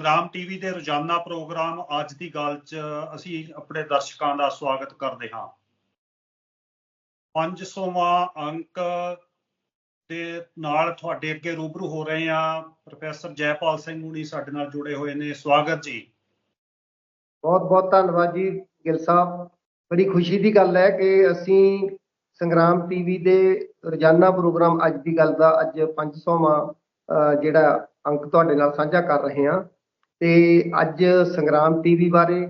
ਸੰਗਰਾਮ ਟੀਵੀ ਦੇ ਰੋਜ਼ਾਨਾ ਪ੍ਰੋਗਰਾਮ ਅੱਜ ਦੀ ਗੱਲ 'ਚ ਅਸੀਂ ਆਪਣੇ ਦਰਸ਼ਕਾਂ ਦਾ ਸਵਾਗਤ ਕਰਦੇ ਹਾਂ। 500ਵਾਂ ਅੰਕ ਦੇ ਨਾਲ ਤੁਹਾਡੇ ਅੱਗੇ ਰੂਬਰੂ ਹੋ ਰਹੇ ਹਾਂ। ਪ੍ਰੋਫੈਸਰ ਜੈਪਾਲ ਸਿੰਘ ਹੁਣੀ ਸਾਡੇ ਨਾਲ ਜੁੜੇ ਹੋਏ ਨੇ। ਸਵਾਗਤ ਜੀ। ਬਹੁਤ ਬਹੁਤ ਧੰਨਵਾਦ ਜੀ ਗਿਲ ਸਾਹਿਬ। ਬੜੀ ਖੁਸ਼ੀ ਦੀ ਗੱਲ ਹੈ ਕਿ ਅਸੀਂ ਸੰਗਰਾਮ ਟੀਵੀ ਦੇ ਰੋਜ਼ਾਨਾ ਪ੍ਰੋਗਰਾਮ ਅੱਜ ਦੀ ਗੱਲ ਦਾ ਅੱਜ 500ਵਾਂ ਜਿਹੜਾ ਅੰਕ ਤੁਹਾਡੇ ਨਾਲ ਸਾਂਝਾ ਕਰ ਰਹੇ ਹਾਂ। ਤੇ ਅੱਜ ਸੰਗਰਾਮ ਟੀਵੀ ਬਾਰੇ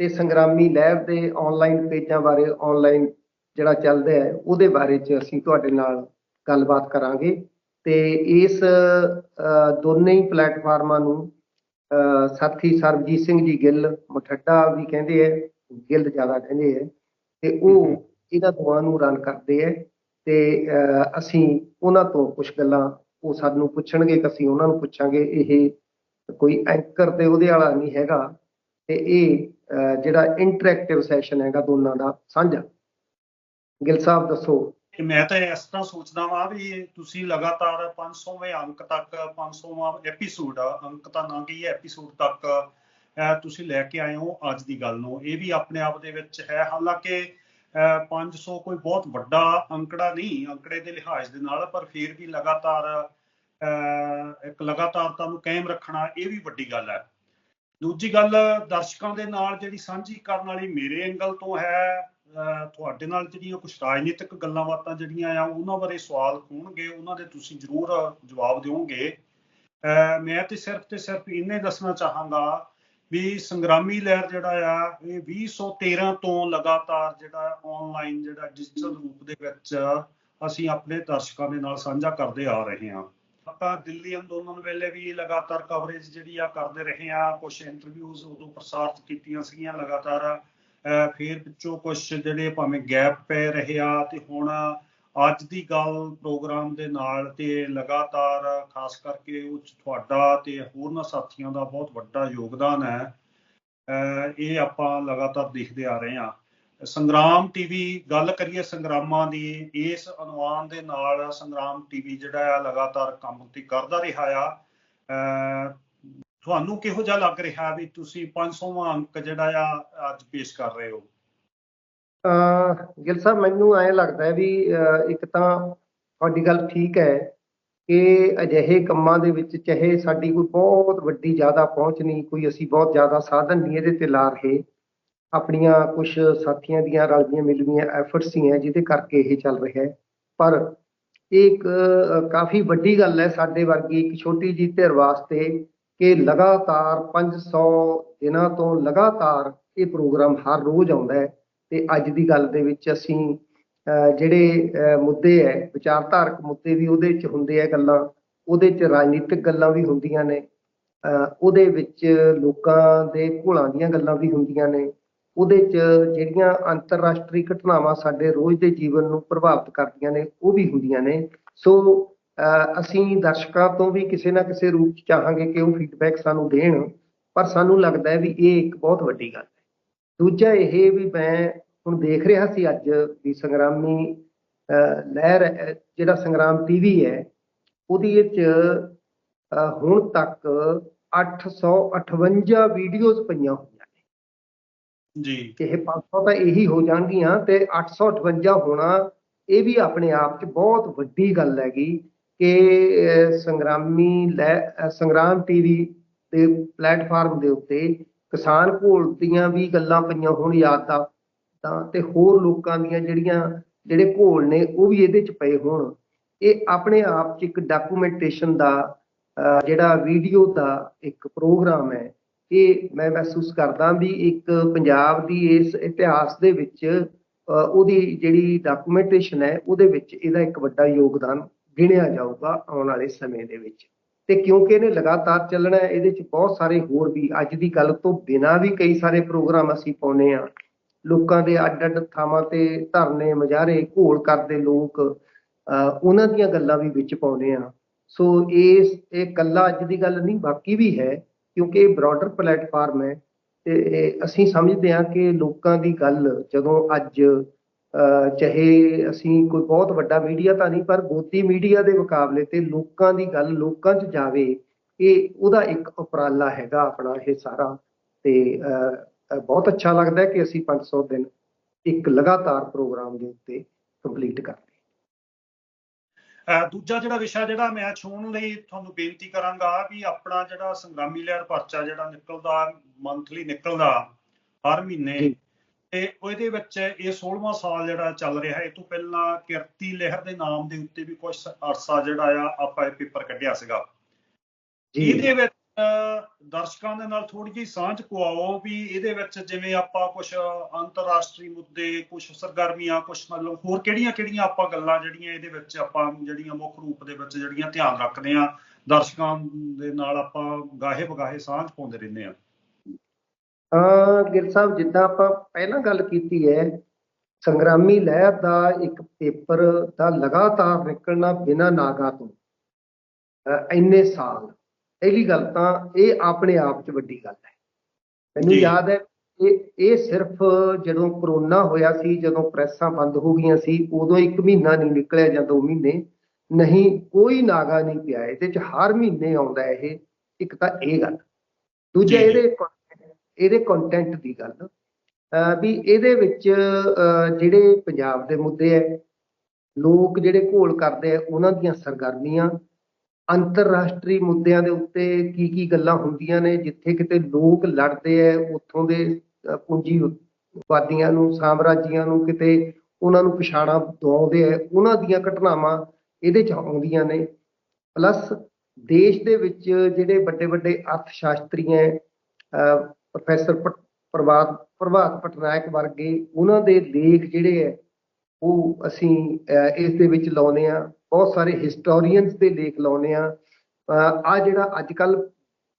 ਤੇ ਸੰਗਰਾਮੀ ਲੈਬ ਦੇ ਆਨਲਾਈਨ ਪੇਜਾਂ ਬਾਰੇ ਆਨਲਾਈਨ ਜਿਹੜਾ ਚੱਲਦਾ ਹੈ ਉਹਦੇ ਬਾਰੇ ਚ ਅਸੀਂ ਤੁਹਾਡੇ ਨਾਲ ਗੱਲਬਾਤ ਕਰਾਂਗੇ ਤੇ ਇਸ ਦੋਨੇ ਹੀ ਪਲੇਟਫਾਰਮਾਂ ਨੂੰ ਸਾਥੀ ਸਰਬਜੀਤ ਸਿੰਘ ਜੀ ਗਿੱਲ ਮਠੱਡਾ ਵੀ ਕਹਿੰਦੇ ਆ ਗਿੱਲ ਜ਼ਿਆਦਾ ਕਹਿੰਦੇ ਆ ਤੇ ਉਹ ਇਹਨਾਂ ਦੋਵਾਂ ਨੂੰ ਰਨ ਕਰਦੇ ਆ ਤੇ ਅਸੀਂ ਉਹਨਾਂ ਤੋਂ ਕੁਝ ਗੱਲਾਂ ਉਹ ਸਾਨੂੰ ਪੁੱਛਣਗੇ ਕਿ ਅਸੀਂ ਉਹਨਾਂ ਨੂੰ ਪੁੱਛਾਂਗੇ ਇਹ ਕੋਈ ਐਂਕਰ ਤੇ ਉਹਦੇ ਵਾਲਾ ਨਹੀਂ ਹੈਗਾ ਤੇ ਇਹ ਜਿਹੜਾ ਇੰਟਰੈਕਟਿਵ ਸੈਸ਼ਨ ਹੈਗਾ ਦੋਨਾਂ ਦਾ, ਸਾਂਝਾ। ਗਿਲ ਸਾਹਿਬ, ਦੱਸੋ। ਕਿ ਮੈਂ ਤਾਂ ਇਸ ਤਰ੍ਹਾਂ ਸੋਚਦਾ ਵਾਂ ਵੀ ਤੁਸੀਂ ਲਗਾਤਾਰ 500ਵੇਂ ਅੰਕ ਤੱਕ 500ਵਾਂ ਐਪੀਸੋਡ ਅੰਕ ਤਾਂ ਨਾ ਗਈ ਐਪੀਸੋਡ ਤੱਕ ਤੁਸੀਂ ਲੈ ਕੇ ਆਏ ਹੋ ਅੱਜ ਦੀ ਗੱਲ ਨੂੰ। ਇਹ ਵੀ ਆਪਣੇ ਆਪ ਦੇ ਵਿੱਚ ਹੈ। ਹਾਲਾਂਕਿ 500 ਕੋਈ ਬਹੁਤ ਵੱਡਾ ਅੰਕੜਾ ਨਹੀਂ, ਅੰਕੜੇ ਦੇ ਲਿਹਾਜ਼ ਦੇ ਨਾਲ, ਪਰ ਫਿਰ ਵੀ ਲਗਾਤਾਰ ਇੱਕ ਲਗਾਤਾਰਤਾ ਨੂੰ ਕਾਇਮ ਰੱਖਣਾ ਇਹ ਵੀ ਵੱਡੀ ਗੱਲ ਹੈ। ਦੂਜੀ ਗੱਲ, ਦਰਸ਼ਕਾਂ ਦੇ ਨਾਲ ਜਿਹੜੀ ਸਾਂਝੀ ਕਰਨ ਵਾਲੀ ਮੇਰੇ ਐਂਗਲ ਤੋਂ ਹੈ ਤੁਹਾਡੇ ਨਾਲ ਜਿਹੜੀਆਂ ਕੁਝ ਰਾਜਨੀਤਿਕ ਗੱਲਾਂ ਬਾਤਾਂ ਜਿਹੜੀਆਂ ਆ, ਉਹਨਾਂ ਬਾਰੇ ਸਵਾਲ ਹੋਣਗੇ, ਉਹਨਾਂ ਦੇ ਤੁਸੀਂ ਜ਼ਰੂਰ ਜਵਾਬ ਦਿਓਗੇ। ਮੈਂ ਤੇ ਸਿਰਫ ਤੇ ਸਿਰਫ ਇਹਨੇ ਦੱਸਣਾ ਚਾਹਾਂਗਾ ਵੀ ਸੰਗਰਾਮੀ ਲਹਿਰ ਜਿਹੜਾ ਆ, ਇਹ 2013 ਤੋਂ ਲਗਾਤਾਰ ਜਿਹੜਾ ਆਨਲਾਈਨ ਜਿਹੜਾ ਡਿਜੀਟਲ ਰੂਪ ਦੇ ਵਿੱਚ ਅਸੀਂ ਆਪਣੇ ਦਰਸ਼ਕਾਂ ਦੇ ਨਾਲ ਸਾਂਝਾ ਕਰਦੇ ਆ ਰਹੇ ਹਾਂ। ਆਪਾਂ ਦਿੱਲੀ ਅੰਦੋਲਨ ਵੇਲੇ ਵੀ ਲਗਾਤਾਰ ਕਵਰੇਜ ਜਿਹੜੀ ਆ ਕਰਦੇ ਰਹੇ ਆ ਕੁਝ ਇੰਟਰਵਿਊਜ਼ ਉਦੋਂ ਪ੍ਰਸਾਰਿਤ ਕੀਤੀਆਂ ਸੀਗੀਆਂ ਲਗਾਤਾਰ ਫਿਰ ਵਿੱਚੋਂ ਕੁਝ ਜਿਹੜੇ ਭਾਵੇਂ ਗੈਪ ਪੈ ਰਹੇ ਆ ਤੇ ਹੁਣ ਅੱਜ ਦੀ ਗੱਲ ਪ੍ਰੋਗਰਾਮ ਦੇ ਨਾਲ ਤੇ ਲਗਾਤਾਰ, ਖਾਸ ਕਰਕੇ ਉਹ ਤੁਹਾਡਾ ਤੇ ਹੋਰਨਾਂ ਸਾਥੀਆਂ ਦਾ ਬਹੁਤ ਵੱਡਾ ਯੋਗਦਾਨ ਹੈ। ਇਹ ਆਪਾਂ ਲਗਾਤਾਰ ਦੇਖਦੇ ਆ ਰਹੇ ਹਾਂ। ਸੰਗਰਾਮ ਟੀਵੀ ਗੱਲ ਕਰੀਏ ਸੰਗਰਾਮਾਂ ਦੀ, ਇਸ ਅਨੁਮਾਨ ਦੇ ਨਾਲ ਸੰਗਰਾਮ ਟੀਵੀ ਜਿਹੜਾ ਆ ਲਗਾਤਾਰ ਕੰਮ ਤੇ ਕਰਦਾ ਰਿਹਾ ਆ। ਤੁਹਾਨੂੰ ਕਿਹੋ ਜਿਹਾ ਲੱਗ ਰਿਹਾ ਵੀ ਤੁਸੀਂ 500ਵਾਂ ਅੰਕ ਜਿਹੜਾ ਆ, ਅੱਜ ਪੇਸ਼ ਕਰ ਰਹੇ ਹੋ? ਗਿਲ ਸਾਹਿਬ, ਮੈਨੂੰ ਐਂ ਲੱਗਦਾ ਹੈ ਵੀ ਇੱਕ ਤਾਂ ਤੁਹਾਡੀ ਗੱਲ ਠੀਕ ਹੈ ਕਿ ਅਜਿਹੇ ਕੰਮਾਂ ਦੇ ਵਿੱਚ ਚਾਹੇ ਸਾਡੀ ਕੋਈ ਬਹੁਤ ਵੱਡੀ ਜ਼ਿਆਦਾ ਪਹੁੰਚ ਨਹੀਂ, ਕੋਈ ਅਸੀਂ ਬਹੁਤ ਜ਼ਿਆਦਾ ਸਾਧਨ ਨਹੀਂ ਇਹਦੇ ਤੇ ਲਾ ਰਹੇ। ਆਪਣੀਆਂ ਕੁਝ ਸਾਥੀਆਂ ਦੀਆਂ ਰਲਦੀਆਂ ਮਿਲਵੀਆਂ ਐਫਰਟਸ ਹੀ ਹੈ ਜਿਹਦੇ ਕਰਕੇ ਇਹ ਚੱਲ ਰਿਹਾ ਹੈ। ਪਰ ਇਹ ਇੱਕ ਕਾਫੀ ਵੱਡੀ ਗੱਲ ਹੈ ਸਾਡੇ ਵਰਗੀ ਇੱਕ ਛੋਟੀ ਜੀ ਧਿਰ ਵਾਸਤੇ ਕਿ ਲਗਾਤਾਰ 500 ਦਿਨਾਂ ਤੋਂ ਲਗਾਤਾਰ ਇਹ ਪ੍ਰੋਗਰਾਮ ਹਰ ਰੋਜ਼ ਆਉਂਦਾ ਹੈ ਤੇ ਅੱਜ ਦੀ ਗੱਲ ਦੇ ਵਿੱਚ ਅਸੀਂ ਜਿਹੜੇ ਮੁੱਦੇ ਹੈ, ਵਿਚਾਰਧਾਰਕ ਮੁੱਦੇ ਵੀ ਉਹਦੇ ਵਿੱਚ ਹੁੰਦੇ ਆ ਗੱਲਾਂ, ਉਹਦੇ 'ਚ ਰਾਜਨੀਤਿਕ ਗੱਲਾਂ ਵੀ ਹੁੰਦੀਆਂ ਨੇ ਉਹਦੇ ਵਿੱਚ ਲੋਕਾਂ ਦੇ ਘੋਲਾਂ ਦੀਆਂ ਗੱਲਾਂ ਵੀ ਹੁੰਦੀਆਂ ਨੇ ਉਹਦੇ 'ਚ ਜਿਹੜੀਆਂ ਅੰਤਰਰਾਸ਼ਟਰੀ ਘਟਨਾਵਾਂ ਸਾਡੇ ਰੋਜ਼ ਦੇ ਜੀਵਨ ਨੂੰ ਪ੍ਰਭਾਵਿਤ ਕਰਦੀਆਂ ਨੇ, ਉਹ ਵੀ ਹੁੰਦੀਆਂ ਨੇ। ਸੋ ਅਸੀਂ ਦਰਸ਼ਕਾਂ ਤੋਂ ਵੀ ਕਿਸੇ ਨਾ ਕਿਸੇ ਰੂਪ 'ਚ ਚਾਹਾਂਗੇ ਕਿ ਉਹ ਫੀਡਬੈਕ ਸਾਨੂੰ ਦੇਣ, ਪਰ ਸਾਨੂੰ ਲੱਗਦਾ ਹੈ ਵੀ ਇਹ ਇੱਕ ਬਹੁਤ ਵੱਡੀ ਗੱਲ ਹੈ। ਦੂਜਾ ਇਹ ਵੀ ਮੈਂ ਹੁਣ ਦੇਖ ਰਿਹਾ ਸੀ ਅੱਜ ਵੀ ਸੰਗਰਾਮੀ ਲਹਿਰ, ਜਿਹੜਾ ਸੰਗਰਾਮ ਟੀਵੀ ਹੈ, ਉਹਦੀ ਵਿੱਚ ਹੁਣ ਤੱਕ 858 ਵੀਡੀਓਜ਼ ਪਈਆਂ ਹੋਈਆਂ। ਜੀ। ਇਹ 500 ਤਾਂ ਇਹੀ ਹੋ ਜਾਣਗੀਆਂ ਤੇ 858 ਹੋਣਾ, ਇਹ ਵੀ ਆਪਣੇ ਆਪ 'ਚ ਬਹੁਤ ਵੱਡੀ ਗੱਲ ਹੈਗੀ ਕਿ ਸੰਗਰਾਮੀ ਸੰਗਰਾਮ ਟੀਵੀ ਦੇ ਪਲੇਟਫਾਰਮ ਦੇ ਉੱਤੇ ਕਿਸਾਨ ਘੋਲ ਦੀਆਂ ਵੀ ਗੱਲਾਂ ਪਈਆਂ ਹੋਣ ਯਾਦ ਦਾ, ਤਾਂ ਤੇ ਹੋਰ ਲੋਕਾਂ ਦੀਆਂ ਜਿਹੜੀਆਂ, ਜਿਹੜੇ ਘੋਲ ਨੇ ਉਹ ਵੀ ਇਹਦੇ ਚ ਪਏ ਹੋਣ। ਇਹ ਆਪਣੇ ਆਪ ਚ ਇੱਕ ਡਾਕੂਮੈਂਟੇਸ਼ਨ ਦਾ ਜਿਹੜਾ ਵੀਡੀਓ ਦਾ ਇੱਕ ਪ੍ਰੋਗਰਾਮ ਹੈ ਇਹ ਮੈਂ ਮਹਿਸੂਸ ਕਰਦਾ ਵੀ ਇੱਕ ਪੰਜਾਬ ਦੀ ਇਸ ਇਤਿਹਾਸ ਦੇ ਵਿੱਚ ਉਹਦੀ ਜਿਹੜੀ ਡਾਕੂਮੈਂਟੇਸ਼ਨ ਹੈ, ਉਹਦੇ ਵਿੱਚ ਇਹਦਾ ਇੱਕ ਵੱਡਾ ਯੋਗਦਾਨ ਗਿਣਿਆ ਜਾਊਗਾ ਆਉਣ ਵਾਲੇ ਸਮੇਂ ਦੇ ਵਿੱਚ। ਤੇ ਕਿਉਂਕਿ ਇਹਨੇ ਲਗਾਤਾਰ ਚੱਲਣਾ ਹੈ, ਇਹਦੇ ਚ ਬਹੁਤ ਸਾਰੇ ਹੋਰ ਵੀ, ਅੱਜ ਦੀ ਗੱਲ ਤੋਂ ਬਿਨਾਂ ਵੀ ਕਈ ਸਾਰੇ ਪ੍ਰੋਗਰਾਮ ਅਸੀਂ ਪਾਉਨੇ ਆ ਲੋਕਾਂ ਦੇ ਅੱਡ ਅੱਡ ਥਾਵਾਂ ਤੇ ਧਰਨੇ ਮਜਾਰੇ ਘੋਲ ਕਰਦੇ ਲੋਕ ਉਹਨਾਂ ਦੀਆਂ ਗੱਲਾਂ ਵੀ ਵਿੱਚ ਪਾਉਨੇ ਆ ਸੋ ਇਸ, ਇਹ ਕੱਲਾ ਅੱਜ ਦੀ ਗੱਲ ਨਹੀਂ, ਬਾਕੀ ਵੀ ਹੈ। ਕਿਉਂਕਿ ਇਹ ਬ੍ਰੌਡਰ ਪਲੇਟਫਾਰਮ ਹੈ ਤੇ ਅਸੀਂ ਸਮਝਦੇ ਹਾਂ ਕਿ ਲੋਕਾਂ ਦੀ ਗੱਲ ਜਦੋਂ ਅੱਜ ਚਾਹੇ ਅਸੀਂ ਕੋਈ ਬਹੁਤ ਵੱਡਾ ਮੀਡੀਆ ਤਾਂ ਨਹੀਂ ਪਰ ਗੋਦੀ ਮੀਡੀਆ ਦੇ ਮੁਕਾਬਲੇ ਤੇ ਲੋਕਾਂ ਦੀ ਗੱਲ ਲੋਕਾਂ 'ਚ ਜਾਵੇ ਇਹ ਉਹਦਾ ਇੱਕ ਉਪਰਾਲਾ ਹੈਗਾ ਆਪਣਾ ਇਹ ਸਾਰਾ ਤੇ ਅਹ, ਬਹੁਤ ਅੱਛਾ ਲੱਗਦਾ ਕਿ ਅਸੀਂ 500 ਦਿਨ ਇੱਕ ਲਗਾਤਾਰ ਪ੍ਰੋਗਰਾਮ ਦੇ ਉੱਤੇ ਕੰਪਲੀਟ ਕਰ ਦੂਜਾ ਜਿਹੜਾ ਵਿਸ਼ਾ ਜਿਹੜਾ ਮੈਂ ਛੂਹਣ ਲਈ ਤੁਹਾਨੂੰ ਬੇਨਤੀ ਕਰਾਂਗਾ ਵੀ ਆਪਣਾ ਜਿਹੜਾ ਸੰਗਰਾਮੀ ਲਹਿਰ ਪਰਚਾ ਜਿਹੜਾ ਨਿਕਲਦਾ ਮੰਥਲੀ ਨਿਕਲਦਾ ਹਰ ਮਹੀਨੇ। ਤੇ ਉਹਦੇ ਵਿੱਚ ਇਹ 16ਵਾਂ ਸਾਲ ਜਿਹੜਾ ਚੱਲ ਰਿਹਾ ਇਹ ਤੋਂ ਪਹਿਲਾਂ ਕਿਰਤੀ ਲਹਿਰ ਦੇ ਨਾਮ ਦੇ ਉੱਤੇ ਵੀ ਕੁਝ ਅਰਸਾ ਜਿਹੜਾ ਆ ਆਪਾਂ ਇਹ ਪੇਪਰ ਕੱਢਿਆ ਸੀਗਾ ਇਹਦੇ ਵਿੱਚ ਦਰਸ਼ਕਾਂ ਦੇ ਨਾਲ ਥੋੜੀ ਜਿਹੀ ਸਾਂਝ ਪਵਾਓ ਵੀ ਇਹਦੇ ਵਿੱਚ ਜਿਵੇਂ ਆਪਾਂ ਕੁਝ ਅੰਤਰਰਾਸ਼ਟਰੀ ਮੁੱਦੇ ਕੁਝ ਸਰਗਰਮੀਆਂ ਕੁਝ ਮਤਲਬ ਹੋਰ ਕਿਹੜੀਆਂ ਕਿਹੜੀਆਂ ਆਪਾਂ ਗੱਲਾਂ ਜਿਹੜੀਆਂ ਇਹਦੇ ਵਿੱਚ ਆਪਾਂ ਜਿਹੜੀਆਂ ਮੁੱਖ ਰੂਪ ਦੇ ਵਿੱਚ ਜਿਹੜੀਆਂ ਧਿਆਨ ਰੱਖਦੇ ਆ ਦਰਸ਼ਕਾਂ ਦੇ ਨਾਲ ਆਪਾਂ ਗਾਹੇ ਬਗਾਹੇ ਸਾਂਝ ਪਾਉਂਦੇ ਰਹਿੰਦੇ ਆ ਅਹ ਗਿਰ ਸਾਹਿਬ, ਜਿੱਦਾਂ ਆਪਾਂ ਪਹਿਲਾਂ ਗੱਲ ਕੀਤੀ ਹੈ, ਸੰਗਰਾਮੀ ਲਹਿਰ ਦਾ ਇੱਕ ਪੇਪਰ ਦਾ ਲਗਾਤਾਰ ਨਿਕਲਣਾ ਬਿਨਾਂ ਨਾਗਾ ਤੋਂ ਇੰਨੇ ਸਾਲ। ਪਹਿਲੀ ਗੱਲ ਤਾਂ ਇਹ ਆਪਣੇ ਆਪ 'ਚ ਵੱਡੀ ਗੱਲ ਹੈ। ਮੈਨੂੰ। ਯਾਦ ਹੈ ਇਹ ਇਹ ਸਿਰਫ ਜਦੋਂ ਕਰੋਨਾ ਹੋਇਆ ਸੀ ਜਦੋਂ ਪ੍ਰੈਸਾਂ ਬੰਦ ਹੋ ਗਈਆਂ ਸੀ ਉਦੋਂ ਇੱਕ ਮਹੀਨਾ ਨਹੀਂ ਨਿਕਲਿਆ ਜਾਂ ਦੋ ਮਹੀਨੇ ਨਹੀਂ ਕੋਈ ਨਾਗਾ ਨਹੀਂ ਪਿਆ। ਇਹਦੇ 'ਚ ਹਰ ਮਹੀਨੇ ਆਉਂਦਾ ਇਹ। ਇੱਕ ਤਾਂ ਇਹ ਗੱਲ। ਦੂਜਾ। ਇਹਦੇ ਇਹਦੇ ਕੰਟੈਂਟ ਦੀ ਗੱਲ। ਵੀ ਇਹਦੇ ਵਿੱਚ ਜਿਹੜੇ ਪੰਜਾਬ ਦੇ ਮੁੱਦੇ ਹੈ ਲੋਕ ਜਿਹੜੇ ਘੋਲ ਕਰਦੇ ਆ ਉਹਨਾਂ ਦੀਆਂ ਸਰਗਰਮੀਆਂ ਅੰਤਰਰਾਸ਼ਟਰੀ ਮੁੱਦਿਆਂ ਦੇ ਉੱਤੇ ਕੀ ਕੀ ਗੱਲਾਂ ਹੁੰਦੀਆਂ ਨੇ, ਜਿੱਥੇ ਕਿਤੇ ਲੋਕ ਲੜਦੇ ਆ ਉੱਥੋਂ ਦੇ ਪੂੰਜੀਵਾਦੀਆਂ ਨੂੰ, ਸਾਮਰਾਜੀਆਂ ਨੂੰ ਕਿਤੇ ਉਹਨਾਂ ਨੂੰ ਪਛਾਣਾ ਦਵਾਉਂਦੇ ਆ ਉਹਨਾਂ ਦੀਆਂ ਘਟਨਾਵਾਂ ਇਹਦੇ ਚ ਆਉਂਦੀਆਂ ਨੇ। ਪਲੱਸ ਦੇਸ਼ ਦੇ ਵਿੱਚ ਜਿਹੜੇ ਵੱਡੇ ਵੱਡੇ ਅਰਥ ਸ਼ਾਸਤਰੀ ਹੈ ਅਹ ਪ੍ਰੋਫੈਸਰ ਪ੍ਰਭਾਤ ਪ੍ਰਭਾਤ ਪਟਨਾਇਕ ਵਰਗੇ, ਉਹਨਾਂ ਦੇ ਲੇਖ ਜਿਹੜੇ ਹੈ ਉਹ ਅਸੀਂ, ਅਹ, ਇਸ ਦੇ ਵਿੱਚ ਲਾਉਨੇ ਆ ਬਹੁਤ ਸਾਰੇ ਹਿਸਟੋਰੀਅਨਸ ਦੇ ਲੇਖ ਲਾਉਨੇ ਆ ਆ ਜਿਹੜਾ ਅੱਜ ਕੱਲ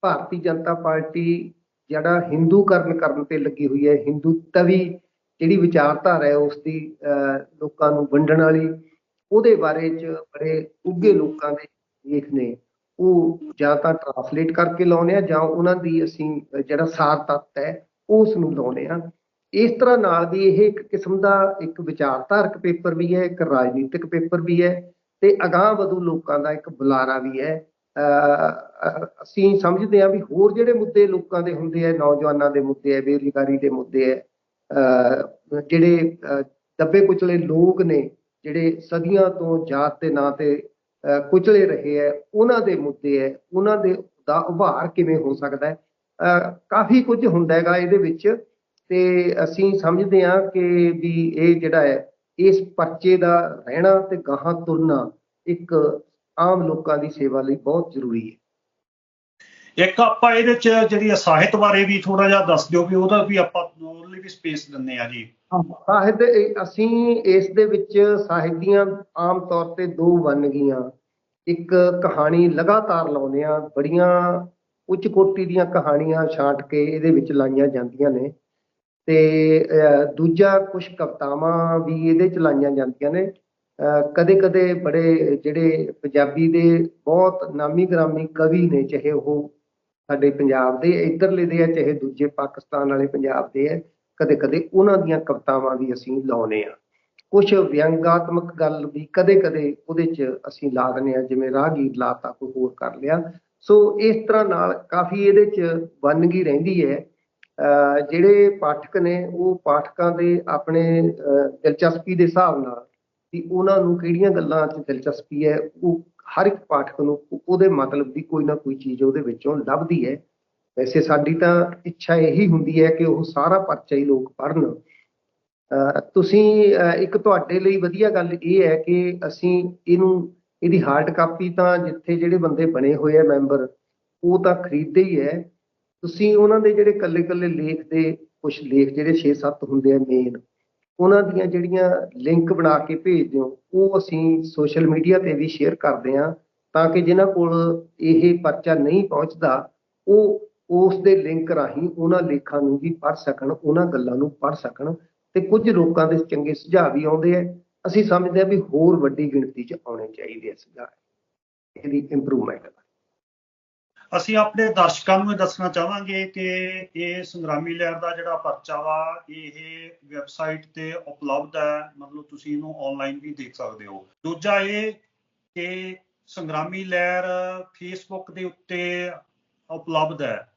ਭਾਰਤੀ ਜਨਤਾ ਪਾਰਟੀ ਜਿਹੜਾ ਹਿੰਦੂਕਰਨ ਕਰਨ ਤੇ ਲੱਗੀ ਹੋਈ ਹੈ ਹਿੰਦੂ ਤਵੀ ਜਿਹੜੀ ਵਿਚਾਰਧਾਰਾ ਹੈ ਉਸ ਦੀ ਅਹ, ਲੋਕਾਂ ਨੂੰ ਵੰਡਣ ਵਾਲੀ, ਉਹਦੇ ਬਾਰੇ ਚ ਬੜੇ ਉੱਗੇ ਲੋਕਾਂ ਦੇ ਲੇਖ ਨੇ। ਉਹ ਜਾਂ ਤਾਂ ਟਰਾਂਸਲੇਟ ਕਰਕੇ ਲਾਉਨੇ ਆ ਜਾਂ ਉਹਨਾਂ ਦੀ ਅਸੀਂ ਜਿਹੜਾ ਸਾਰ ਤੱਤ ਹੈ, ਉਸ ਨੂੰ ਲਾਉਨੇ ਆ ਇਸ ਤਰ੍ਹਾਂ ਨਾਲ ਦੀ ਇਹ ਇੱਕ ਕਿਸਮ ਦਾ ਇੱਕ ਵਿਚਾਰਧਾਰਕ ਪੇਪਰ ਵੀ ਹੈ, ਇੱਕ ਰਾਜਨੀਤਿਕ ਪੇਪਰ ਵੀ ਹੈ ਤੇ ਅਗਾਂਹ ਵਧੂ ਲੋਕਾਂ ਦਾ ਇੱਕ ਬੁਲਾਰਾ ਵੀ ਹੈ। ਅਹ ਅਸੀਂ ਸਮਝਦੇ ਹਾਂ ਵੀ ਹੋਰ ਜਿਹੜੇ ਮੁੱਦੇ ਲੋਕਾਂ ਦੇ ਹੁੰਦੇ ਆ, ਨੌਜਵਾਨਾਂ ਦੇ ਮੁੱਦੇ ਆ, ਬੇਰੁਜ਼ਗਾਰੀ ਦੇ ਮੁੱਦੇ ਆ, ਅਹ, ਜਿਹੜੇ, ਅਹ, ਦੱਬੇ ਕੁਚਲੇ ਲੋਕ ਨੇ, ਜਿਹੜੇ ਸਦੀਆਂ ਤੋਂ ਜਾਤ ਦੇ ਨਾਂ ਤੇ, ਅਹ, ਕੁਚਲੇ ਰਹੇ ਹੈ ਉਹਨਾਂ ਦੇ ਮੁੱਦੇ ਹੈ ਉਹਨਾਂ ਦੇ ਦਾ ਉਭਾਰ ਕਿਵੇਂ ਹੋ ਸਕਦਾ ਹੈ? ਅਹ, ਕਾਫੀ ਕੁਝ ਹੁੰਦਾ ਹੈਗਾ ਇਹਦੇ ਵਿੱਚ। ਤੇ ਅਸੀਂ ਸਮਝਦੇ ਹਾਂ ਕਿ ਵੀ ਇਹ ਜਿਹੜਾ ਹੈ ਇਸ ਪਰਚੇ ਦਾ ਰਹਿਣਾ ਤੇ ਗਾਹਾਂ ਤੁਰਨਾ ਇੱਕ ਆਮ ਲੋਕਾਂ ਦੀ ਸੇਵਾ ਲਈ ਬਹੁਤ ਜ਼ਰੂਰੀ ਹੈ। ਇੱਕ ਆਪਾਂ ਇਹਦੇ ਚ ਜਿਹੜੀ ਸਾਹਿਤ ਬਾਰੇ ਵੀ ਥੋੜਾ ਜਿਹਾ ਦੱਸ ਦਿਓ ਵੀ ਉਹਦਾ ਵੀ ਆਪਾਂ ਉਹਦੇ ਲਈ ਵੀ ਸਪੇਸ ਦਿੰਦੇ ਆ ਜੀ। ਸਾਹਿਤ ਅਸੀਂ ਇਸ ਦੇ ਵਿੱਚ ਸਾਹਿਤ ਦੀਆਂ ਆਮ ਤੌਰ ਤੇ ਦੋ ਵੰਨਗੀਆਂ ਇੱਕ ਕਹਾਣੀ ਲਗਾਤਾਰ ਲਾਉਂਦੇ ਆ ਬੜੀਆਂ ਉੱਚ ਕੋਟੀ ਦੀਆਂ ਕਹਾਣੀਆਂ ਛਾਂਟ ਕੇ ਇਹਦੇ ਵਿੱਚ ਲਾਈਆਂ ਜਾਂਦੀਆਂ ਨੇ। ਤੇ ਦੂਜਾ ਕੁਝ ਕਵਿਤਾਵਾਂ ਵੀ ਇਹਦੇ ਚ ਲਾਈਆਂ ਜਾਂਦੀਆਂ ਨੇ। ਕਦੇ ਕਦੇ ਬੜੇ ਜਿਹੜੇ ਪੰਜਾਬੀ ਦੇ ਬਹੁਤ ਨਾਮੀ ਗ੍ਰਾਮੀ ਕਵੀ ਨੇ, ਚਾਹੇ ਉਹ ਸਾਡੇ ਪੰਜਾਬ ਦੇ ਇੱਧਰਲੇ ਦੇ ਆ, ਚਾਹੇ ਦੂਜੇ ਪਾਕਿਸਤਾਨ ਵਾਲੇ ਪੰਜਾਬ ਦੇ ਆ ਕਦੇ ਕਦੇ ਉਹਨਾਂ ਦੀਆਂ ਕਵਿਤਾਵਾਂ ਵੀ ਅਸੀਂ ਲਾਉਨੇ ਆ। ਕੁਝ ਵਿਅੰਗਾਤਮਕ ਗੱਲ ਵੀ ਕਦੇ ਕਦੇ ਉਹਦੇ ਚ ਅਸੀਂ ਲਾ ਦਿੰਦੇ ਆ, ਜਿਵੇਂ ਰਾਹਗੀਰ ਲਾਤਾ, ਕੋਈ ਹੋਰ ਕਰ ਲਿਆ। ਸੋ ਇਸ ਤਰ੍ਹਾਂ ਨਾਲ ਕਾਫੀ ਇਹਦੇ ਚ ਵੰਨਗੀ ਰਹਿੰਦੀ ਹੈ। ਜਿਹੜੇ ਪਾਠਕ ਨੇ, ਉਹ ਪਾਠਕਾਂ ਦੇ ਆਪਣੇ, ਅਹ ਦਿਲਚਸਪੀ ਦੇ ਹਿਸਾਬ ਨਾਲ ਵੀ ਉਹਨਾਂ ਨੂੰ ਕਿਹੜੀਆਂ ਗੱਲਾਂ 'ਚ ਦਿਲਚਸਪੀ ਹੈ, ਉਹ ਹਰ ਇੱਕ ਪਾਠਕ ਨੂੰ ਉਹਦੇ ਮਤਲਬ ਦੀ ਕੋਈ ਨਾ ਕੋਈ ਚੀਜ਼ ਉਹਦੇ ਵਿੱਚੋਂ ਲੱਭਦੀ ਹੈ। ਵੈਸੇ ਸਾਡੀ ਤਾਂ ਇੱਛਾ ਇਹੀ ਹੁੰਦੀ ਹੈ ਕਿ ਉਹ ਸਾਰਾ ਪਰਚਾ ਹੀ ਲੋਕ ਪੜ੍ਹਨ। ਅਹ ਤੁਸੀਂ, ਅਹ ਇੱਕ ਤੁਹਾਡੇ ਲਈ ਵਧੀਆ ਗੱਲ ਇਹ ਹੈ ਕਿ ਅਸੀਂ ਇਹਨੂੰ, ਇਹਦੀ ਹਾਰਡ ਕਾਪੀ ਤਾਂ ਜਿੱਥੇ ਜਿਹੜੇ ਬੰਦੇ ਬਣੇ ਹੋਏ ਆ ਮੈਂਬਰ ਉਹ ਤਾਂ ਖਰੀਦਦੇ ਹੀ ਹੈ। ਤੁਸੀਂ ਉਹਨਾਂ ਦੇ ਜਿਹੜੇ ਕੱਲੇ ਕੱਲੇ ਲੇਖ ਦੇ ਕੁਝ ਲੇਖ ਜਿਹੜੇ 6-7 ਹੁੰਦੇ ਆ ਮੇਨ ਉਹਨਾਂ ਦੀਆਂ ਜਿਹੜੀਆਂ ਲਿੰਕ ਬਣਾ ਕੇ ਭੇਜ ਦਿਓ, ਉਹ ਅਸੀਂ ਸੋਸ਼ਲ ਮੀਡੀਆ ਤੇ ਵੀ ਸ਼ੇਅਰ ਕਰਦੇ ਹਾਂ ਤਾਂ ਕਿ ਜਿਨ੍ਹਾਂ ਕੋਲ ਇਹ ਪਰਚਾ ਨਹੀਂ ਪਹੁੰਚਦਾ, ਉਹ ਉਸ ਦੇ ਲਿੰਕ ਰਾਹੀਂ ਉਹਨਾਂ ਲੇਖਾਂ ਨੂੰ ਵੀ ਪੜ੍ਹ ਸਕਣ, ਉਹਨਾਂ ਗੱਲਾਂ ਨੂੰ ਪੜ੍ਹ ਸਕਣ ਤੇ ਕੁਝ ਲੋਕਾਂ ਦੇ ਚੰਗੇ ਸੁਝਾਅ ਵੀ ਆਉਂਦੇ ਆ। ਅਸੀਂ ਸਮਝਦੇ ਹਾਂ ਵੀ ਹੋਰ ਵੱਡੀ ਗਿਣਤੀ 'ਚ ਆਉਣੇ ਚਾਹੀਦੇ ਆ ਸੁਝਾਅ। ਇਹਦੀ ਇੰਪਰੂਵਮੈਂਟ ਅਸੀਂ ਆਪਣੇ ਦਰਸ਼ਕਾਂ ਨੂੰ ਇਹ ਦੱਸਣਾ ਚਾਹਾਂਗੇ ਕਿ ਇਹ ਸੰਗਰਾਮੀ ਲਹਿਰ ਦਾ ਜਿਹੜਾ ਪਰਚਾ ਵਾ ਇਹ ਵੈਬਸਾਈਟ ਤੇ ਉਪਲਬਧ ਹੈ। ਮਤਲਬ ਤੁਸੀਂ ਇਹਨੂੰ ਆਨਲਾਈਨ ਵੀ ਦੇਖ ਸਕਦੇ ਹੋ। ਦੂਜਾ ਇਹ ਕਿ ਸੰਗਰਾਮੀ ਲਹਿਰ ਫੇਸਬੁੱਕ ਦੇ ਉੱਤੇ ਉਪਲਬਧ ਹੈ।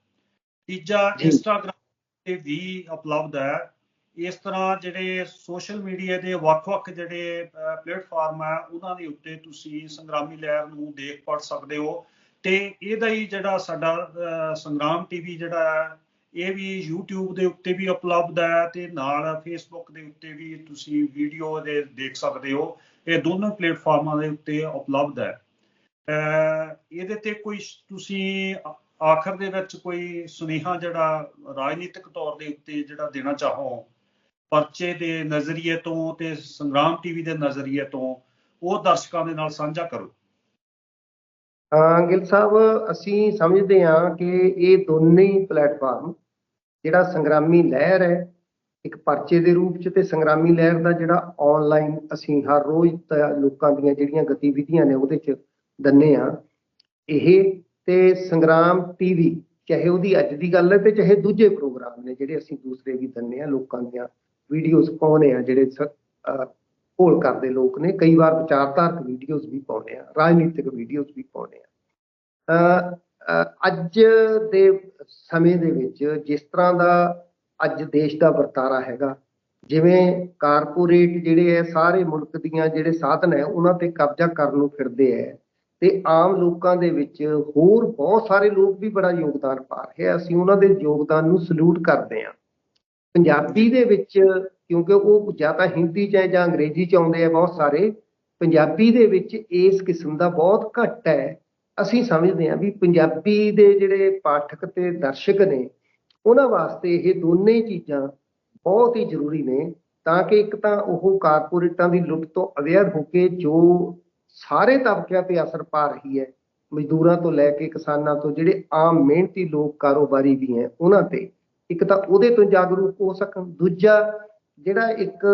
ਤੀਜਾ ਜੀ। ਇੰਸਟਾਗ੍ਰਾਮ ਤੇ ਵੀ ਉਪਲਬਧ ਹੈ। ਇਸ ਤਰ੍ਹਾਂ ਜਿਹੜੇ ਸੋਸ਼ਲ ਮੀਡੀਆ ਦੇ ਵੱਖ-ਵੱਖ ਜਿਹੜੇ ਪਲੇਟਫਾਰਮ ਹੈ ਉਹਨਾਂ ਦੇ ਉੱਤੇ ਤੁਸੀਂ ਸੰਗਰਾਮੀ ਲਹਿਰ ਨੂੰ ਦੇਖ ਪੜ ਸਕਦੇ ਹੋ। ਤੇ ਇਹਦਾ ਹੀ ਜਿਹੜਾ ਸਾਡਾ ਅਹ, ਸੰਗਰਾਮ ਟੀਵੀ ਜਿਹੜਾ ਹੈ ਇਹ ਵੀ YouTube ਦੇ ਉੱਤੇ ਵੀ ਉਪਲਬਧ ਹੈ ਤੇ ਨਾਲ Facebook ਦੇ ਉੱਤੇ ਵੀ ਤੁਸੀਂ ਵੀਡੀਓ ਦੇ ਦੇਖ ਸਕਦੇ ਹੋ। ਇਹ ਦੋਨੋਂ ਪਲੇਟਫਾਰਮਾਂ ਦੇ ਉੱਤੇ ਉਪਲਬਧ ਹੈ। ਅਹ, ਇਹਦੇ ਤੇ ਕੋਈ ਤੁਸੀਂ ਆਖਰ ਦੇ ਵਿੱਚ ਕੋਈ ਸੁਨੇਹਾ ਜਿਹੜਾ ਰਾਜਨੀਤਿਕ ਤੌਰ ਦੇ ਉੱਤੇ ਜਿਹੜਾ ਦੇਣਾ ਚਾਹੋ ਪਰਚੇ ਦੇ ਨਜ਼ਰੀਏ ਤੋਂ ਤੇ ਸੰਗਰਾਮ ਟੀਵੀ ਦੇ ਨਜ਼ਰੀਏ ਤੋਂ ਉਹ ਦਰਸ਼ਕਾਂ ਦੇ ਨਾਲ ਸਾਂਝਾ ਕਰੋ। ਗਿੱਲ ਸਾਹਿਬ, ਅਸੀਂ ਸਮਝਦੇ ਹਾਂ ਕਿ ਇਹ ਦੋਨੇ ਹੀ ਪਲੇਟਫਾਰਮ, ਜਿਹੜਾ ਸੰਗਰਾਮੀ ਲਹਿਰ ਹੈ, ਇੱਕ ਪਰਚੇ ਦੇ ਰੂਪ ਚ ਤੇ ਸੰਗਰਾਮੀ ਲਹਿਰ ਦਾ ਜਿਹੜਾ ਆਨਲਾਈਨ ਅਸੀਂ ਹਰ ਰੋਜ਼ ਲੋਕਾਂ ਦੀਆਂ ਜਿਹੜੀਆਂ ਗਤੀਵਿਧੀਆਂ ਨੇ ਉਹਦੇ ਚ ਦੰਨੇ ਆ ਇਹ ਤੇ ਸੰਗਰਾਮ ਟੀਵੀ ਚਾਹੇ ਉਹਦੀ ਅੱਜ ਦੀ ਗੱਲ ਹੈ ਤੇ ਚਾਹੇ ਦੂਜੇ ਪ੍ਰੋਗਰਾਮ ਨੇ, ਜਿਹੜੇ ਅਸੀਂ ਦੂਸਰੇ ਵੀ ਦੰਨੇ ਆ ਲੋਕਾਂ ਦੀਆਂ ਵੀਡੀਓਜ਼ ਪਾਉਨੇ ਆ ਜਿਹੜੇ ਘੋਲ ਕਰਦੇ ਲੋਕ ਨੇ। ਕਈ ਵਾਰ ਵਿਚਾਰਧਾਰਕ ਵੀਡੀਓਜ਼ ਵੀ ਪਾਉਂਦੇ ਆ ਰਾਜਨੀਤਿਕ ਵੀਡੀਓਜ਼ ਵੀ ਪਾਉਂਦੇ ਆ। ਅਹ, ਅੱਜ ਦੇ ਸਮੇਂ ਦੇ ਵਿੱਚ ਜਿਸ ਤਰ੍ਹਾਂ ਦਾ ਅੱਜ ਦੇਸ਼ ਦਾ ਵਰਤਾਰਾ ਹੈਗਾ ਜਿਵੇਂ ਕਾਰਪੋਰੇਟ ਜਿਹੜੇ ਹੈ ਸਾਰੇ ਮੁਲਕ ਦੀਆਂ ਜਿਹੜੇ ਸਾਧਨ ਹੈ ਉਹਨਾਂ ਤੇ ਕਬਜ਼ਾ ਕਰਨ ਨੂੰ ਫਿਰਦੇ ਹੈ ਤੇ ਆਮ ਲੋਕਾਂ ਦੇ ਵਿੱਚ ਹੋਰ ਬਹੁਤ ਸਾਰੇ ਲੋਕ ਵੀ ਬੜਾ ਯੋਗਦਾਨ ਪਾ ਰਹੇ ਆ। ਅਸੀਂ ਉਹਨਾਂ ਦੇ ਯੋਗਦਾਨ ਨੂੰ ਸਲੂਟ ਕਰਦੇ ਹਾਂ ਪੰਜਾਬੀ ਦੇ ਵਿੱਚ, ਕਿਉਂਕਿ ਉਹ ਜਾਂ ਤਾਂ ਹਿੰਦੀ ਚ ਹੈ ਜਾਂ ਅੰਗਰੇਜ਼ੀ ਚ ਆਉਂਦੇ ਆ ਬਹੁਤ ਸਾਰੇ, ਪੰਜਾਬੀ ਦੇ ਵਿੱਚ ਇਸ ਕਿਸਮ ਦਾ ਬਹੁਤ ਘੱਟ ਹੈ। ਅਸੀਂ ਸਮਝਦੇ ਹਾਂ ਵੀ ਪੰਜਾਬੀ ਦੇ ਜਿਹੜੇ ਪਾਠਕ ਤੇ ਦਰਸ਼ਕ ਨੇ, ਉਹਨਾਂ ਵਾਸਤੇ ਇਹ ਦੋਨੇ ਚੀਜ਼ਾਂ ਬਹੁਤ ਹੀ ਜ਼ਰੂਰੀ ਨੇ, ਤਾਂ ਕਿ ਇੱਕ ਤਾਂ ਉਹ ਕਾਰਪੋਰੇਟਾਂ ਦੀ ਲੁੱਟ ਤੋਂ ਅਵੇਅਰ ਹੋ ਕੇ ਜੋ ਸਾਰੇ ਤਬਕਿਆਂ ਤੇ ਅਸਰ ਪਾ ਰਹੀ ਹੈ, ਮਜ਼ਦੂਰਾਂ ਤੋਂ ਲੈ ਕੇ ਕਿਸਾਨਾਂ ਤੋਂ, ਜਿਹੜੇ ਆਮ ਮਿਹਨਤੀ ਲੋਕ ਕਾਰੋਬਾਰੀ ਵੀ ਹੈ, ਉਹਨਾਂ ਤੇ। ਇੱਕ ਤਾਂ ਉਹਦੇ ਤੋਂ ਜਾਗਰੂਕ ਹੋ ਸਕਣ। ਦੂਜਾ ਜਿਹੜਾ ਇੱਕ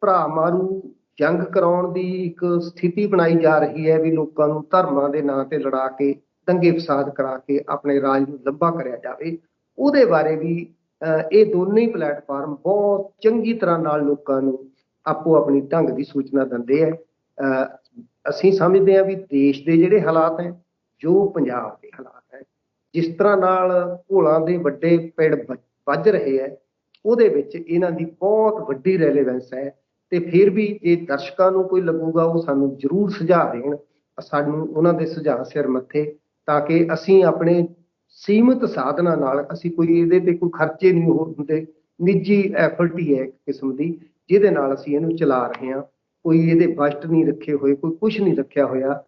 ਭਰਾ ਮਾਰੂ ਜੰਗ ਕਰਾਉਣ ਦੀ ਇੱਕ ਸਥਿਤੀ ਬਣਾਈ ਜਾ ਰਹੀ ਹੈ ਵੀ ਲੋਕਾਂ ਨੂੰ ਧਰਮਾਂ ਦੇ ਨਾਂ ਤੇ ਲੜਾ ਕੇ ਦੰਗੇ ਫਸਾਦ ਕਰਾ ਕੇ ਆਪਣੇ ਰਾਜ ਨੂੰ ਲੰਬਾ ਕਰਿਆ ਜਾਵੇ ਉਹਦੇ ਬਾਰੇ ਵੀ ਅਹ, ਇਹ ਦੋਨੇ ਹੀ ਪਲੇਟਫਾਰਮ ਬਹੁਤ ਚੰਗੀ ਤਰ੍ਹਾਂ ਨਾਲ ਲੋਕਾਂ ਨੂੰ ਆਪੋ ਆਪਣੀ ਢੰਗ ਦੀ ਸੂਚਨਾ ਦਿੰਦੇ ਹੈ। ਅਹ, ਅਸੀਂ ਸਮਝਦੇ ਹਾਂ ਵੀ ਦੇਸ਼ ਦੇ ਜਿਹੜੇ ਹਾਲਾਤ ਹੈ ਜੋ ਪੰਜਾਬ ਦੇ ਹਾਲਾਤ ਹੈ ਜਿਸ ਤਰ੍ਹਾਂ ਨਾਲ ਘੋਲਾਂ ਦੇ ਵੱਡੇ ਪੇੜ ਵੱਜ- ਰਹੇ ਹੈ ਉਹਦੇ ਵਿੱਚ ਇਹਨਾਂ ਦੀ ਬਹੁਤ ਵੱਡੀ ਰੈਲੇਵੈਂਸ ਹੈ ਤੇ ਫਿਰ ਵੀ ਜੇ ਦਰਸ਼ਕਾਂ ਨੂੰ ਕੋਈ ਲੱਗੂਗਾ ਉਹ ਸਾਨੂੰ ਜ਼ਰੂਰ ਸੁਝਾਅ ਦੇਣ ਸਾਨੂੰ ਉਹਨਾਂ ਦੇ ਸੁਝਾਅ ਸਿਰ ਮੱਥੇ ਤਾਂ ਕਿ ਅਸੀਂ ਆਪਣੇ ਸੀਮਿਤ ਸਾਧਨਾਂ ਨਾਲ ਅਸੀਂ ਕੋਈ ਇਹਦੇ ਤੇ ਕੋਈ ਖਰਚੇ ਨਹੀਂ ਹੋ ਹੁੰਦੇ ਨਿੱਜੀ ਐਫਰਟ ਹੀ ਹੈ ਇੱਕ ਕਿਸਮ ਦੀ ਜਿਹਦੇ ਨਾਲ ਅਸੀਂ ਇਹਨੂੰ ਚਲਾ ਰਹੇ ਹਾਂ ਕੋਈ ਇਹਦੇ ਬਜਟ ਨਹੀਂ ਰੱਖੇ ਹੋਏ ਕੋਈ ਕੁਝ ਨਹੀਂ ਰੱਖਿਆ ਹੋਇਆ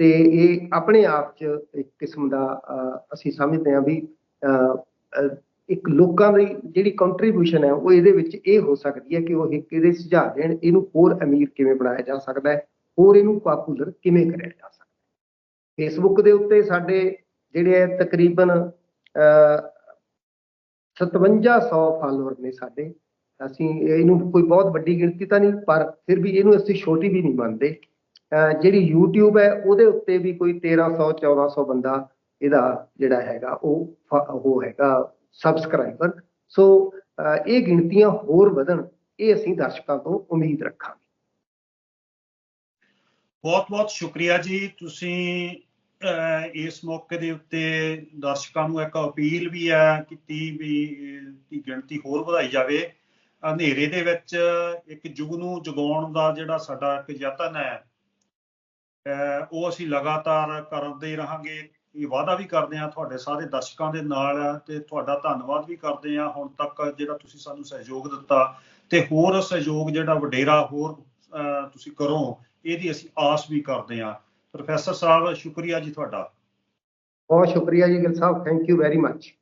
ਤੇ ਇਹ ਆਪਣੇ ਆਪ 'ਚ ਇੱਕ ਕਿਸਮ ਦਾ ਅਹ, ਅਸੀਂ ਸਮਝਦੇ ਹਾਂ ਵੀ ਅਹ, ਅਹ, ਇੱਕ ਲੋਕਾਂ ਦੀ ਜਿਹੜੀ ਕੰਟਰੀਬਿਊਸ਼ਨ ਹੈ, ਉਹ ਇਹਦੇ ਵਿੱਚ ਇਹ ਹੋ ਸਕਦੀ ਹੈ ਕਿ ਉਹ ਇੱਕ ਇਹਦੇ ਸੁਝਾਅ ਦੇਣ, ਇਹਨੂੰ ਹੋਰ ਅਮੀਰ ਕਿਵੇਂ ਬਣਾਇਆ ਜਾ ਸਕਦਾ ਹੈ, ਹੋਰ ਇਹਨੂੰ ਪਾਪੂਲਰ ਕਿਵੇਂ ਕਰਿਆ ਜਾ ਸਕਦਾ ਹੈ। ਫੇਸਬੁੱਕ ਦੇ ਉੱਤੇ ਸਾਡੇ ਜਿਹੜੇ ਹੈ ਤਕਰੀਬਨ, ਅਹ 5700 ਫਾਲੋਅਰ ਨੇ ਸਾਡੇ। ਅਸੀਂ ਇਹਨੂੰ ਕੋਈ ਬਹੁਤ ਵੱਡੀ ਗਿਣਤੀ ਤਾਂ ਨਹੀਂ, ਪਰ ਫਿਰ ਵੀ ਇਹਨੂੰ ਅਸੀਂ ਛੋਟੀ ਵੀ ਨਹੀਂ ਮੰਨਦੇ। ਅਹ, ਜਿਹੜੀ YouTube ਹੈ, ਉਹਦੇ ਉੱਤੇ ਵੀ ਕੋਈ 1300 1400 ਬੰਦਾ ਇਹਦਾ ਜਿਹੜਾ ਹੈਗਾ, ਉਹ ਫ- ਉਹ ਹੈਗਾ ਸਬਸਕ੍ਰਾਈਬਰ ਸੋ ਇਹ ਗਿਣਤੀਆਂ ਹੋਰ ਵਧਣ ਇਹ ਅਸੀਂ ਦਰਸ਼ਕਾਂ ਤੋਂ ਉਮੀਦ ਰੱਖਾਂਗੇ। ਬਹੁਤ ਬਹੁਤ ਸ਼ੁਕਰੀਆ ਜੀ। ਤੁਸੀਂ ਇਸ ਮੌਕੇ ਦੇ ਉੱਤੇ ਦਰਸ਼ਕਾਂ ਨੂੰ ਇੱਕ ਅਪੀਲ ਵੀ ਹੈ ਕੀਤੀ ਵੀ ਦੀ ਗਿਣਤੀ ਹੋਰ ਵਧਾਈ ਜਾਵੇ। ਹਨੇਰੇ ਦੇ ਵਿੱਚ ਇੱਕ ਯੁੱਗ ਨੂੰ ਜਗਾਉਣ ਦਾ ਜਿਹੜਾ ਸਾਡਾ ਇੱਕ ਯਤਨ ਹੈ ਅਹ, ਉਹ ਅਸੀਂ ਲਗਾਤਾਰ ਕਰਦੇ ਰਹਾਂਗੇ। ਇਹ ਵਾਅਦਾ ਵੀ ਕਰਦੇ ਹਾਂ ਤੁਹਾਡੇ ਸਾਰੇ ਦਰਸ਼ਕਾਂ ਦੇ ਨਾਲ ਤੇ ਤੁਹਾਡਾ ਧੰਨਵਾਦ ਵੀ ਕਰਦੇ ਹਾਂ। ਹੁਣ ਤੱਕ ਜਿਹੜਾ ਤੁਸੀਂ ਸਾਨੂੰ ਸਹਿਯੋਗ ਦਿੱਤਾ ਤੇ ਹੋਰ ਸਹਿਯੋਗ ਜਿਹੜਾ ਵਡੇਰਾ ਹੋਰ ਅਹ, ਤੁਸੀਂ ਕਰੋ ਇਹਦੀ ਅਸੀਂ ਆਸ ਵੀ ਕਰਦੇ ਹਾਂ। ਪ੍ਰੋਫੈਸਰ ਸਾਹਿਬ ਸ਼ੁਕਰੀਆ ਜੀ ਤੁਹਾਡਾ। ਬਹੁਤ ਸ਼ੁਕਰੀਆ ਜੀ ਗਿਲ ਸਾਹਿਬ। Thank you very much